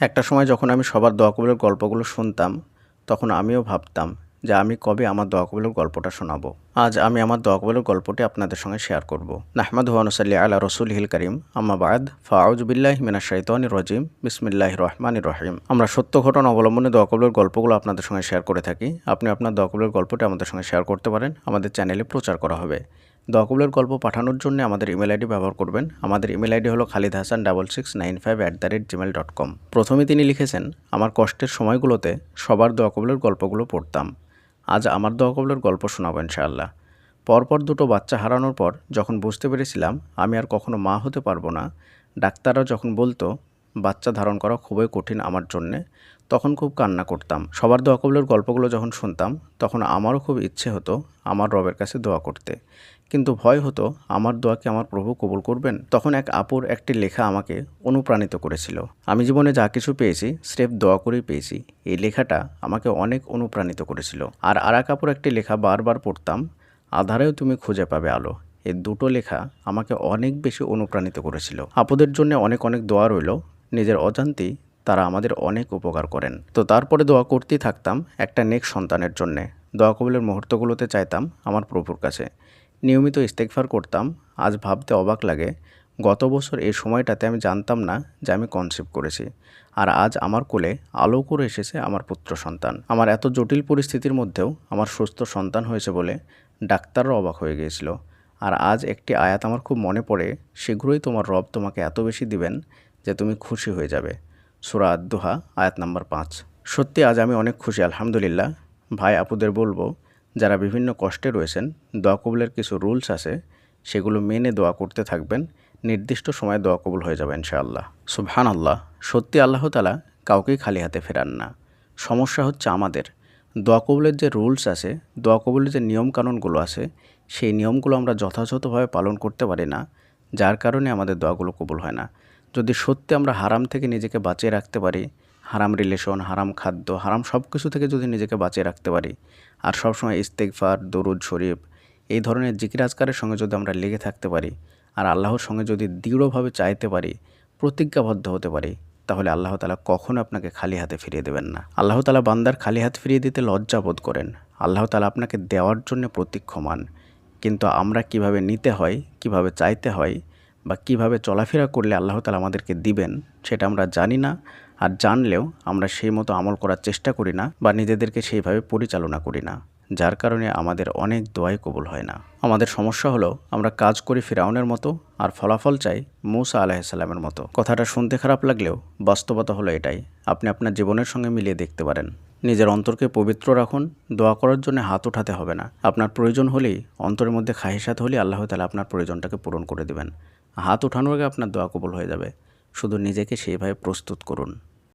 একটা সময় যখন আমি সবার দোয়া কবুলের গল্পগুলো শুনতাম, তখন আমিও ভাবতাম যে আমি কবে আমার দোয়া কবুলের গল্পটা শোনাবো। আজ আমি আমার দোয়া কবুলের গল্পটি আপনাদের সঙ্গে শেয়ার করব। নাহমাদ হুয়ানুসাল্লি আলা রসুল হিল করিম আম্মাবাদ ফাউজবিল্লাহ মিনা শৈতানি রজিম। বিসমিল্লাহ রহমান রহিম। আমরা সত্য ঘটনা অবলম্বনে দোয়া কবুলের গল্পগুলো আপনাদের সঙ্গে শেয়ার করে থাকি। আপনি আপনার দোয়া কবুলের গল্পটি আমাদের সঙ্গে শেয়ার করতে পারেন। আমাদের চ্যানেলে প্রচার করা হবে। দোয়াকবুলের গল্প পাঠানোর জন্য আমাদের ইমেল আইডি ব্যবহার করবেন। আমাদের ইমেল আইডি হলো Khalid Hasan double six nine five at the rate Gmail dot com প্রথমে তিনি লিখেছেন, আমার কষ্টের সময়গুলোতে সবার দোয়াকবুলের গল্পগুলো পড়তাম। আজ আমার দোয়াকবুলের গল্প শোনাবো ইনশাআল্লাহ। পরপর দুটো বাচ্চা হারানোর পর যখন বুঝতে পেরেছিলাম, আমি আর কখনো মা হতে পারব না। ডাক্তাররা যখন বলতো বাচ্চা ধারণ করা খুবই কঠিন আমার জন্যে। তখন খুব কান্না করতাম। সবার দোয়া কবুলের গল্পগুলো যখন শুনতাম, তখন আমারও খুব ইচ্ছে হতো আমার রবের কাছে দোয়া করতে। কিন্তু ভয় হতো, আমার দোয়াকে আমার প্রভু কবুল করবেন? তখন এক আপুর একটি লেখা আমাকে অনুপ্রাণিত করেছিল। আমি জীবনে যা কিছু পেয়েছি, স্রেফ দোয়া করেই পেয়েছি। এই লেখাটা আমাকে অনেক অনুপ্রাণিত করেছিল। আর আর এক আপুর একটি লেখা বারবার পড়তাম, আধারেও তুমি খুঁজে পাবে আলো। এই দুটো লেখা আমাকে অনেক বেশি অনুপ্রাণিত করেছিল। আপুদের জন্য অনেক অনেক দোয়া রইল। নিজের অজান্তেই তারা আমাদের অনেক উপকার করেন। তো তারপরে দোয়া করতেই থাকতাম একটা নেক সন্তানের জন্যে। দোয়া কবুলের মুহূর্তগুলোতে চাইতাম আমার প্রভুর কাছে। নিয়মিত ইস্তেকফার করতাম, আজ ভাবতে অবাক লাগে, গত বছর এই সময়টাতে আমি জানতাম না যে আমি কনসেপ্ট করেছি। আর আজ আমার কোলে আলো করে এসেছে আমার পুত্র সন্তান। আমার এত জটিল পরিস্থিতির মধ্যেও আমার সুস্থ সন্তান হয়েছে বলে ডাক্তাররা অবাক হয়ে গিয়েছিল। আর আজ একটি আয়াত আমার খুব মনে পড়ে, শীঘ্রই তোমার রব তোমাকে এত বেশি দিবেন যে তুমি খুশি হয়ে যাবে। সুরা আদুহা আয়াত নাম্বার পাঁচ। সত্যি আজ আমি অনেক খুশি, আলহামদুলিল্লাহ। ভাই, আপুদের বলব, যারা বিভিন্ন কষ্টে রয়েছেন, দোয়া কবুলের কিছু রুলস আছে, সেগুলো মেনে দোয়া করতে থাকবেন। নির্দিষ্ট সময়ে দোয়া কবুল হয়ে যাবে ইনশাআল্লাহ। সুবহান আল্লাহ সত্যি আল্লাহ তালা কাউকেই খালি হাতে ফেরান না। সমস্যা হচ্ছে আমাদের। দোয়া কবুলের যে রুলস আছে, দোয়া কবুলের যে নিয়মকানুনগুলো আছে, সেই নিয়মগুলো আমরা যথাযথভাবে পালন করতে পারি না, যার কারণে আমাদের দোয়াগুলো কবুল হয় না। যদি সত্যি আমরা হারাম থেকে নিজেকে বাঁচিয়ে রাখতে পারি, হারাম রিলেশন হারাম খাদ্য, হারাম সব কিছু থেকে যদি নিজেকে বাঁচিয়ে রাখতে পারি, আর সবসময় ইস্তেকফার দরুদ শরীফ, এই ধরনের জিকির আজকারের সঙ্গে যদি আমরা লেগে থাকতে পারি, আর আল্লাহর সঙ্গে যদি দৃঢ়ভাবে চাইতে পারি, প্রতিজ্ঞাবদ্ধ হতে পারি, তাহলে আল্লাহ তালা কখনো আপনাকে খালি হাতে ফিরিয়ে দেবেন না। আল্লাহ তালা বান্দার খালি হাত ফিরিয়ে দিতে লজ্জা বোধ করেন। আল্লাহ তালা আপনাকে দেওয়ার জন্য প্রতীক্ষমান। কিন্তু আমরা কীভাবে নিতে হয়, কীভাবে চাইতে হয় বা কীভাবে চলাফেরা করলে আল্লাহ তালা আমাদেরকে দিবেন, সেটা আমরা জানি না আর জানলেও আমরা সেই মতো আমল করার চেষ্টা করি না বা নিজেদেরকে সেইভাবে পরিচালনা করি না, যার কারণে আমাদের অনেক দোয়াই কবুল হয় না। আমাদের সমস্যা হলো আমরা কাজ করি ফিরাউনের মতো আর ফলাফল চাই মৌসা আলাহিসাল্লামের মতো। কথাটা শুনতে খারাপ লাগলেও বাস্তবতা হলো এটাই, আপনি আপনার জীবনের সঙ্গে মিলিয়ে দেখতে পারেন। নিজের অন্তরকে পবিত্র রাখুন, দোয়া করার জন্য হাত উঠাতে হবে না। আপনার প্রয়োজন হলেই অন্তরের মধ্যে খাহিসাত হলেই আল্লাহ তালা আপনার প্রয়োজনটাকে পূরণ করে দেবেন। হাত ওঠানোর আগে আপনার দোয়া কবল হয়ে যাবে। শুধু নিজেকে সেইভাবে প্রস্তুত করুন।